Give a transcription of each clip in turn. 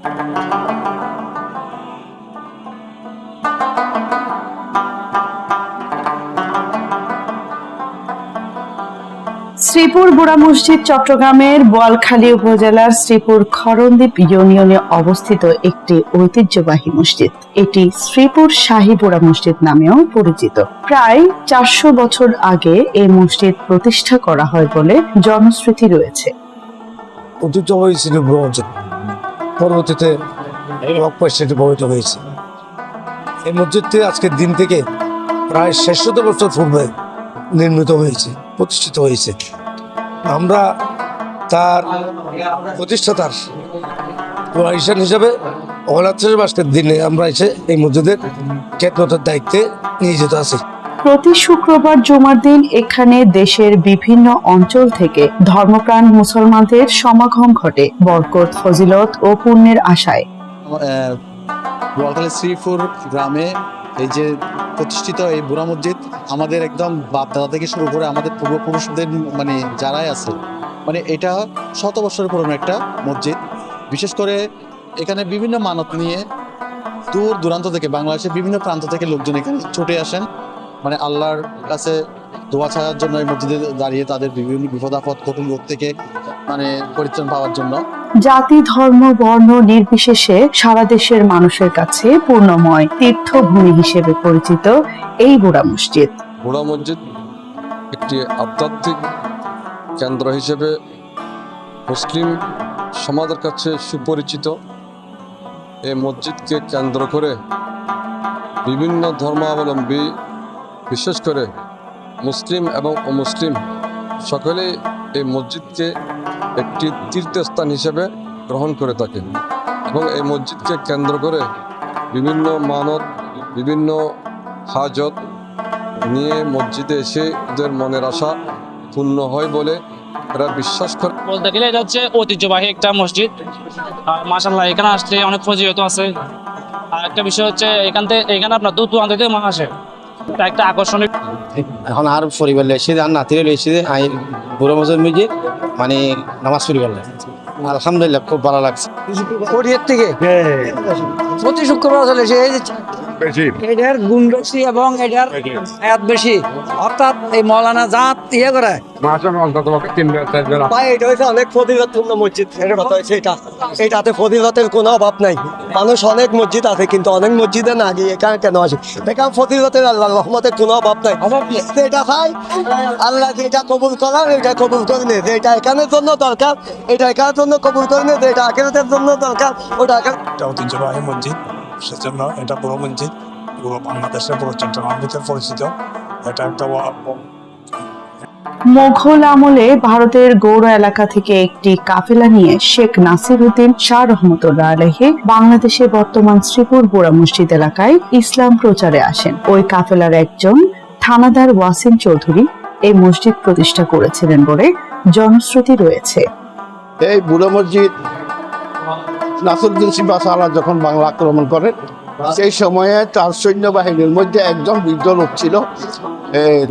শ্রীপুর বুড়া মসজিদ, চট্টগ্রামের বোয়ালখালী উপজেলার শ্রীপুর খরন্দীপ ইউনিয়নে অবস্থিত একটি ঐতিহ্যবাহী মসজিদ। এটি শ্রীপুর শাহী বুড়া মসজিদ নামেও পরিচিত। প্রায় চারশো বছর আগে এই মসজিদ প্রতিষ্ঠা করা হয় বলে জনশ্রুতি রয়েছে। পরবর্তীতে রকপাইসেটি প্রভাবিত হয়েছে। এই মসজিদটি আজকের দিন থেকে প্রায় শেষশত বছর পূর্বে নির্মিত হয়েছে, প্রতিষ্ঠিত হয়েছে। আমরা তার প্রতিষ্ঠাতার হিসাব হিসাবে অনাথের আজকের দিনে আমরা এসে এই মসজিদের খেতমতের দায়িত্বে নিয়োজিত আছি। প্রতি শুক্রবার জুমার দিন এখানে দেশের বিভিন্ন অঞ্চল থেকে ধর্মপ্রাণ মুসলমানদের সমাগম ঘটে। বরকত, ফজিলত ও পুণ্যের আশায়। শ্রীপুর গ্রামে এই যে প্রতিষ্ঠিত এই বুড়া মসজিদ, আমাদের একদম বাপদাদা থেকে শুরু করে আমাদের পূর্বপুরুষদের মানে যারাই আছে মানে এটা শত বছর পুরনো একটা মসজিদ। বিশেষ করে এখানে বিভিন্ন মানত নিয়ে দূর দূরান্ত থেকে, বাংলাদেশের বিভিন্ন প্রান্ত থেকে লোকজন এখানে ছুটে আসেন। মানে আল্লাহর কাছে দোয়া ছাড়ার জন্য এই মসজিদে দাঁড়িয়ে তাদের বিভিন্ন বিপদ আপদ কঠিন রোগ থেকে মানে পরিত্রাণ পাওয়ার জন্য। জাতি ধর্ম বর্ণ নির্বিশেষে সারা দেশের মানুষের কাছে পূর্ণময় তীর্থভূমি হিসেবে পরিচিত এই বুড়া মসজিদ। বুড়া মসজিদ একটি আধ্যাত্মিক কেন্দ্র হিসেবে মুসলিম সমাজের কাছে সুপরিচিত। এই মসজিদকে কেন্দ্র করে বিভিন্ন ধর্মাবলম্বী বিশেষ করে মুসলিম এবং অমুসলিম সকলেই এই মসজিদকে একটি তীর্থস্থান হিসেবে গ্রহণ করে থাকেন এবং এই মসজিদকে কেন্দ্র করে বিভিন্ন মানত বিভিন্ন হাজত নিয়ে মসজিদে এসে ওদের মনের আশা পূর্ণ হয় বলে এরা বিশ্বাস করে। বলতে গেলে এটা হচ্ছে ঐতিহ্যবাহী একটা মসজিদ। আর মাসাল্লাহ এখানে আসলে অনেক ফজিলত আছে। আর একটা বিষয় হচ্ছে, এখান থেকে এখানে আপনার দূর দূরান্ত থেকে মানুষ আসে। এটা একটা আকর্ষণীয় এখন আর পরিবার লেসে আর নাতিরে লেসে আই বুড়ো মজুর মিজে মানে নামাজ পরিবার আলহামদুলিল্লাহ খুব ভালো লাগছে। কোরিয়ার থেকে? প্রতি শুক্রবার চলে এসে যে এটার গুণ বেশি এবং এটার আয়াত বেশি। অর্থাৎ এই মৌলানা জাত ইয়ে করে। ভাই এটা হচ্ছে অনেক মসজিদ এর কথা এটা। এটাতে কোনো অভাব নাই। মানুষ অনেক মসজিদ আছে কিন্তু অনেক মসজিদে না গিয়ে এখানে কেন আসে? এখানে ফজিলতের আল্লাহ রহমতের কোনো অভাব নাই। এটা খাই আল্লাহ যেটা কবুল করার এটা কবুল করে নে যেটা এখানের জন্য দরকার এটা এখানের জন্য কবুল করে নে যেটা আখেরাতের জন্য দরকার ওটা আখের এটা ঐতিহ্যবাহী মসজিদ। সেজন্য এটা পুরো মসজিদ পুরো বাংলাদেশের পুরো চট্টগ্রাম ভিতরে পরিচিত এটা একটা মোঘল আমলে ভারতের গৌড় এলাকা থেকে একটি কাফেলা নিয়ে শেখ নাসির উদ্দিন শাহ রহমতুল্লাহ আলহে বাংলাদেশে বর্তমান শ্রীপুর বুড়া মসজিদ এলাকায় ইসলাম প্রচারে আসেন। ওই কাফেলার একজন থানাদার ওয়াসিম চৌধুরী এই মসজিদ প্রতিষ্ঠা করেছিলেন বলে জনশ্রুতি রয়েছে। এই বুড়ো মসজিদ নাসুদ্দিন সিংহ সালা যখন বাংলা আক্রমণ করেন সেই সময়ে তার সৈন্যবাহিনীর মধ্যে একজন বৃদ্ধ লোক ছিল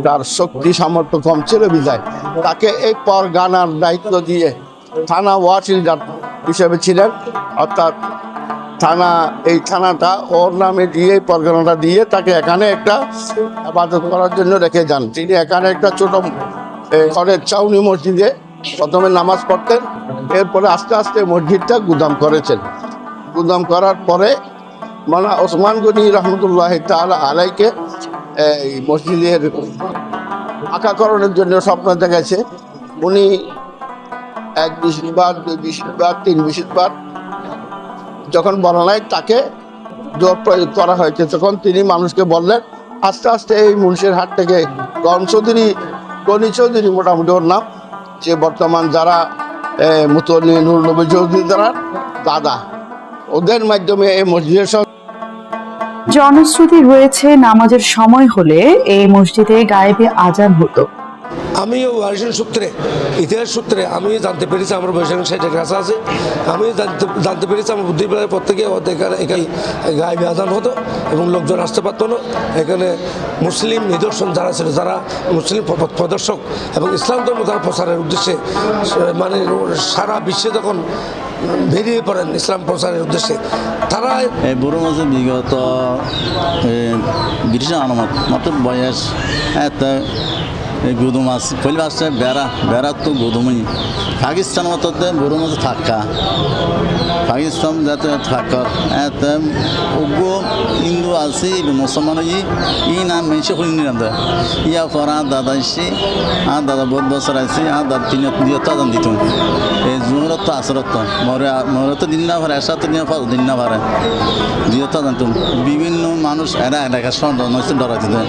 তার শক্তি সামর্থ্য কম ছিল বিদায় তাকে এই পরগানার দায়িত্ব দিয়ে থানা ওয়াসিলদার হিসেবে ছিলেন, অর্থাৎ থানা, এই থানাটা ওর নামে দিয়ে পরগনাটা দিয়ে তাকে এখানে একটা আবাদত করার জন্য রেখে যান। তিনি এখানে একটা ছোট ঘরের চাউনি মসজিদে প্রথমে নামাজ পড়তেন, এরপরে আস্তে আস্তে মসজিদটা গুদাম করেছেন। গুদাম করার পরে মানা ওসমান গনি রহমতুল্লাহ তাআলা আলাইকে, এই মসজিদের আকাকরণের জন্য স্বপ্ন দেখাচ্ছে উনি এক বিশবার দুই বিশবার তিন বিশবার যখন বর্ণায় তাকে জোর প্রয়োগ করা হয়েছে, তখন তিনি মানুষকে বললেন, আস্তে আস্তে এই মুন্সির হাট থেকে গণ চৌধুরী গনি চৌধুরী মোটামুটি ওর নাম যে বর্তমান যারা মুতলি নুর নবী চৌধুরী দ্বারা দাদা, ওদের মাধ্যমে এই মসজিদের জনশ্রুতি রয়েছে, নামাজের সময় হলে এই মসজিদে গায়েবে আজান হতো। আমি ওয়ারিশন সূত্রে, ইতিহাস সূত্রে আমি জানতে পেরেছি আমার বৈশাখ সাইডের কাছে আছে। আমি জানতে জানতে পেরেছি আমার বুদ্ধিপ্রায়ের পর থেকে এখানে এখানে গায়ে আদান হতো এবং লোকজন আসতে পারতো না। এখানে মুসলিম নিদর্শন যারা ছিল, যারা মুসলিম প্রদর্শক এবং ইসলাম ধর্ম তারা প্রচারের উদ্দেশ্যে মানে সারা বিশ্বে যখন বেরিয়ে পড়েন ইসলাম প্রচারের উদ্দেশ্যে, তারা এই বুড়ো মাঝে বিগত ব্রিটিশ আনামত মাত্র বয়স গুদুম আছে পहिले আসছে বেড়া বেড়া তো গুদুমই। পাকিস্তান মততে বুড়ো মাঝে থাকা পাকিস্তান যাতে থাকার এত উগ্র হিন্দু আছে মুসলমান ই ই নাম মেশে শুনি নিরাম ইয়া পর আর দাদা এসে আর দাদা বহুত বছর আছে আর দাদা তিনি দিয়ে তাদান দিত এই জুমরত তো আসরত তো, মরে মরে তো দিন না পারে এসা তো দিন পারে দিন না পারে দিয়ে তাদান তো বিভিন্ন মানুষ এরা এলাকা সন্দেহ নষ্ট ডরাইতে দেয়।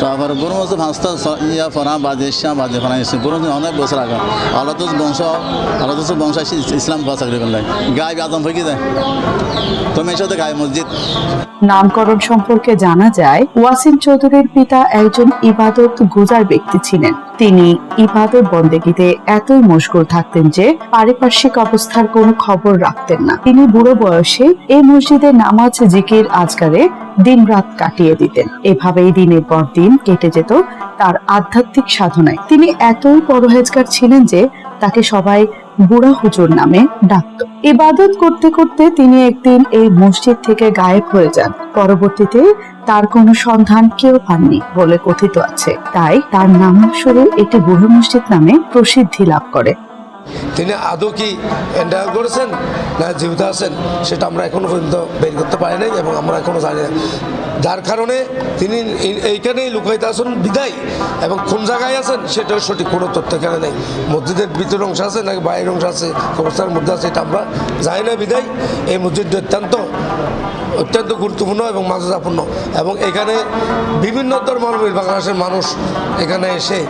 তারপরে বড় মাছ ভাঁজটা ইয়া ফরা বাজে শ্যাম বাজে ফরা এসে পুরো অনেক বছর আগে আলাদা বংশ আলাদা বংশ ইসলাম কথা করে বললাই গায়ে আদম হয়ে যায় তো সাথে গায়ে মসজিদ। নামকরণ সম্পর্কে জানা যায়, ওয়াসিম চৌধুরীর পিতা একজন ইবাদত গুজার ব্যক্তি ছিলেন। তিনি ইবাদত বন্দেগীতে এতই মশগুল থাকতেন যে পারিপার্শ্বিক অবস্থার কোনো খবর রাখতেন না। তিনি বুড়ো বয়সে এই মসজিদে নামাজ, জিকির আজকারে দিন রাত কাটিয়ে দিতেন। এভাবেই দিনের পর দিন কেটে যেত তার আধ্যাত্মিক সাধনায়। তিনি এতই পরহেজগার ছিলেন যে তাকে সবাই বুড়া হুজুর নামে ডাকত। ইবাদত করতে করতে তিনি একদিন এই মসজিদ থেকে গায়েব হয়ে যান। পরবর্তীতে তার কোনো সন্ধান কেউ পাননি বলে কথিত আছে। তাই তার নামানুসারে এটি বুড়ো মসজিদ নামে প্রসিদ্ধি লাভ করে। তিনি আদৌ কি এন্ডার করেছেন না জীবিত আছেন, সেটা আমরা এখনও পর্যন্ত বের করতে পারি নাই এবং আমরা এখনও জানি না। যার কারণে তিনি এই- এইখানেই লুকাইতে আছেন বিদায়। এবং কোন জায়গায় আছেন, সেটাও সঠিক কোনো তথ্য এখানে নেই। মসজিদের ভিতর অংশ আছে নাকি বাইরের অংশ আছে, কবরস্থানের মধ্যে আছে, এটা আমরা জানি না, বিদায়। এই মসজিদটি অত্যন্ত অত্যন্ত গুরুত্বপূর্ণ এবং মর্যাদাপূর্ণ এবং এখানে বিভিন্ন ধর্মাবলম্বী বাংলাদেশের মানুষ এখানে এসে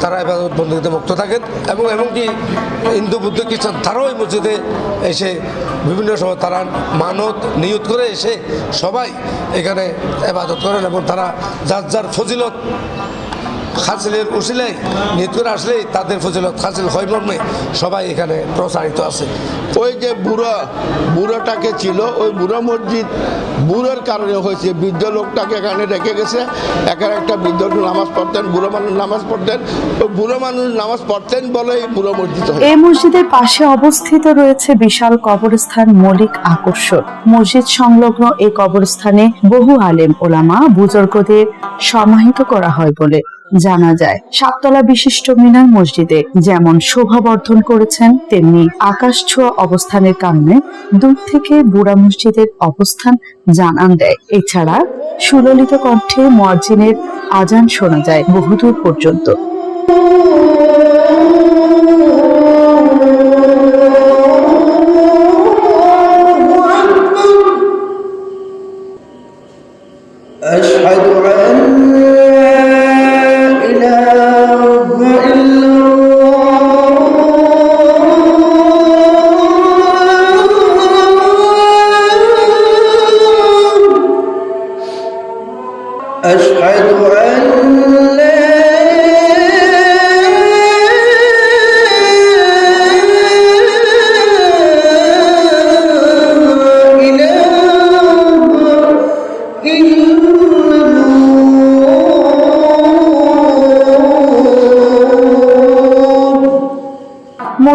তারা এবাদত বন্ধুতে মুক্ত থাকেন এবং এমনকি হিন্দু, বুদ্ধ, খ্রিস্টান তারাও এই মসজিদে এসে বিভিন্ন সময় তারা মানত, নিয়ত করে এসে সবাই এখানে এবাদত করেন এবং তারা যার যার ফজিলত হাসিলের উসিলাই নিয়ত করে আসলেই তাদের ফজিলত হাসিল হয় মর্মে সবাই এখানে প্রসারিত আছে। ওই যে বুড়া বুড়োটাকে ছিল ওই বুড়ো মসজিদ বুড়োর কারণে হয়েছে। বৃদ্ধ লোকটাকে এখানে রেখে গেছে। এখানে একটা বৃদ্ধ নামাজ পড়তেন বুড়ো মানুষ নামাজ পড়তেন। ওই বুড়ো মানুষ নামাজ পড়তেন বলেই বুড়ো মসজিদ এই মসজিদের পাশে অবস্থিত রয়েছে বিশাল কবরস্থান মৌলিক আকর্ষণ। মসজিদ সংলগ্ন এই কবরস্থানে বহু আলেম ওলামা বুজুর্গদের সমাহিত করা হয় বলে জানা যায়। সাততলা বিশিষ্ট মিনার মসজিদে যেমন শোভাবর্ধন করেছেন, তেমনি আকাশ ছোঁয়া অবস্থানের কারণে দূর থেকে বুড়া মসজিদের অবস্থান জানান দেয়। এছাড়া সুললিত কণ্ঠে মর্জিনের আজান শোনা যায় বহুদূর পর্যন্ত।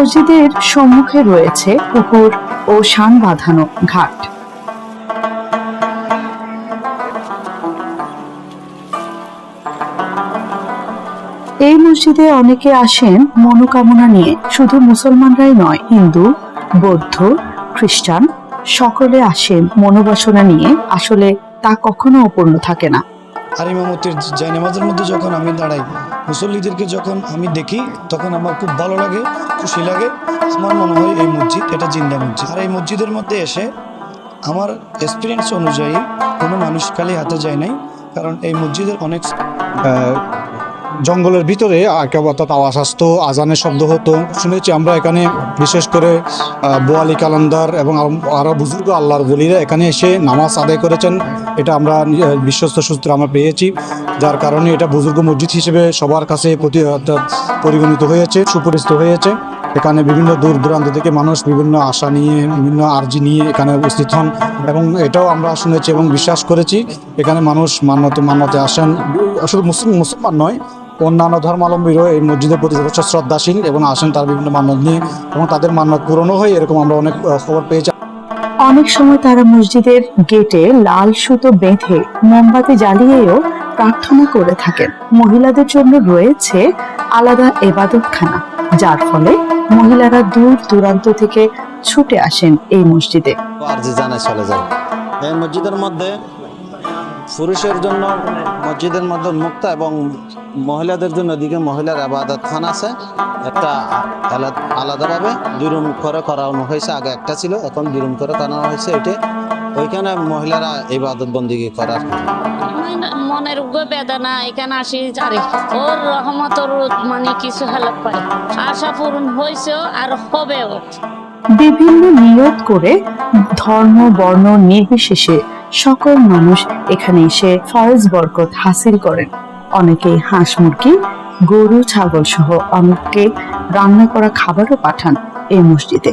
মসজিদের সম্মুখে রয়েছে পুকুর ও শান বাঁধানো ঘাট। এই মসজিদে অনেকে আসেন মনোকামনা নিয়ে। শুধু মুসলমানরাই নয়, হিন্দু, বৌদ্ধ, খ্রিস্টান, সকলে আসেন মনোবাসনা নিয়ে। আসলে তা কখনো অপূর্ণ থাকে না। আর ইমামতের জায়নামাজের মধ্যে যখন আমি দাঁড়াই মুসল্লিদেরকে যখন আমি দেখি, তখন আমার খুব ভালো লাগে, খুশি লাগে। আমার মনে হয় এই মসজিদ, এটা জিন্দা মসজিদ। আর এই মসজিদের মধ্যে এসে আমার এক্সপিরিয়েন্স অনুযায়ী কোনো মানুষ খালি হাতে যায় নাই, কারণ এই মসজিদের অনেক জঙ্গলের ভিতরে একটা অর্থাৎ আওয়াজ আসতো, আজানের শব্দ হতো। শুনেছি আমরা এখানে বিশেষ করে বোয়ালি কালান্দার এবং আরো- আরও বুজুর্গ আল্লাহর বলিরা এখানে এসে নামাজ আদায় করেছেন। এটা আমরা বিশ্বস্ত সূত্রে আমরা পেয়েছি, যার কারণে এটা বুজুর্গ মসজিদ হিসেবে সবার কাছে প্রতি পরিগণিত হয়েছে, সুপরিচিত হয়েছে। এখানে বিভিন্ন দূর দূরান্ত থেকে মানুষ বিভিন্ন আশা নিয়ে, বিভিন্ন আর্জি নিয়ে এখানে উপস্থিত হন এবং এটাও আমরা শুনেছি এবং বিশ্বাস করেছি। এখানে মানুষ মান্যতে মান্যতে আসেন। শুধু মুসলিম, মুসলমান নয়, অন্যান্য ধর্মাবলম্বীরও এই মসজিদের প্রতি যথেষ্ট শ্রদ্ধাশীল এবং আসেন তার বিভিন্ন মান্যত নিয়ে এবং তাদের মান্যত পূরণও হয়, এরকম আমরা অনেক খবর পেয়েছি অনেক সময় তারা মসজিদের গেটে লাল সুতো বেঁধে মোমবাতি জ্বালিয়েও প্রার্থনা করে থাকেন। মহিলাদের জন্য রয়েছে আলাদা এবাদতখানা। যার ফলে মহিলারা দূর দূরান্ত থেকে ছুটে আসেন এই মসজিদে। চলে যায়। এই মসজিদের মধ্যে পুরুষের জন্য, মসজিদের মধ্যে মুক্ত এবং মহিলাদের জন্য দিকে মহিলার আবাদত খান আছে। একটা আলা- আলাদাভাবে দুই রুম করে করানো হয়েছে। আগে একটা ছিল, এখন দুই রুম করে করানো হয়েছে। এটি ওইখানে মহিলারা ইবাদত বন্দিগি করার। মনের উগ্র বেদনা এখানে আসি জারি ওর রহমতর মানে কিছু হেল্প পাই আশা পূরণ হয়েছেও আর হবেও। বিভিন্ন নিয়ত করে ধর্ম, বর্ণ নির্বিশেষে সকল মানুষ এখানে এসে ফয়েজ বরকত হাসিল করেন। অনেকে হাঁস, মুরগি, গরু ছাগল সহ অনেককে রান্না করা খাবারও পাঠান এই মসজিদে।